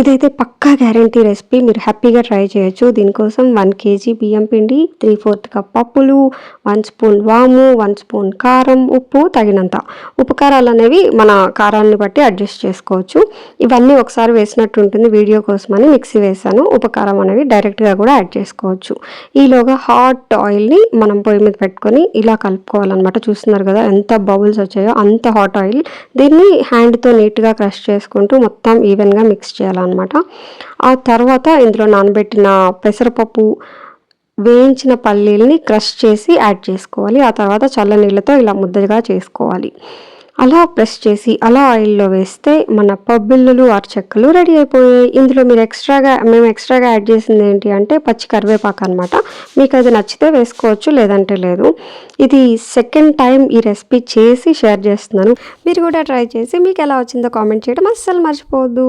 ఇదైతే పక్కా guarantee recipe. మీరు హ్యాపీగా ట్రై చేయొచ్చు. దీనికోసం వన్ కేజీ బియ్యం పిండి త్రీ ఫోర్త్ కప్ పప్పులు వన్ స్పూన్ వాము వన్ స్పూన్ కారం ఉప్పు తగినంత. ఉప్పు కారాలు అనేవి మన కారాన్ని బట్టి అడ్జస్ట్ చేసుకోవచ్చు. ఇవన్నీ ఒకసారి వేసినట్టు ఉంటుంది. వీడియో కోసమని మిక్సీ వేసాను ఉపకారం అనేవి డైరెక్ట్గా కూడా యాడ్ చేసుకోవచ్చు. ఈలోగా హాట్ ఆయిల్ని మనం పొయ్యి మీద పెట్టుకొని ఇలా కలుపుకోవాలన్నమాట. చూస్తున్నారు కదా ఎంత బబుల్స్ వచ్చాయో అంత హాట్ ఆయిల్. దీన్ని హ్యాండ్తో నీట్గా క్రష్ చేసుకుంటూ మొత్తం ఈవెన్గా మిక్స్ అనమాట ఆ తర్వాత ఇందులో నానబెట్టిన పెసరపప్పు వేయించిన పల్లీలని క్రష్ చేసి యాడ్ చేసుకోవాలి. ఆ తర్వాత చల్ల నీళ్ళతో ఇలా ముద్దగా చేసుకోవాలి. అలా ప్రెస్ చేసి అలా ఆయిల్లో వేస్తే మన పబ్బిళ్ళులు అరచెక్కలు రెడీ అయిపోయాయి. ఇందులో మీరు ఎక్స్ట్రాగా మేము ఎక్స్ట్రాగా యాడ్ చేసింది ఏంటి అంటే పచ్చి కరివేపాకు అనమాట మీకు అది నచ్చితే వేసుకోవచ్చు లేదంటే లేదు. ఇది సెకండ్ టైం ఈ రెసిపీ చేసి షేర్ చేస్తున్నాను. మీరు కూడా ట్రై చేసి మీకు ఎలా వచ్చిందో కామెంట్ చేయడం అస్సలు మర్చిపోవద్దు.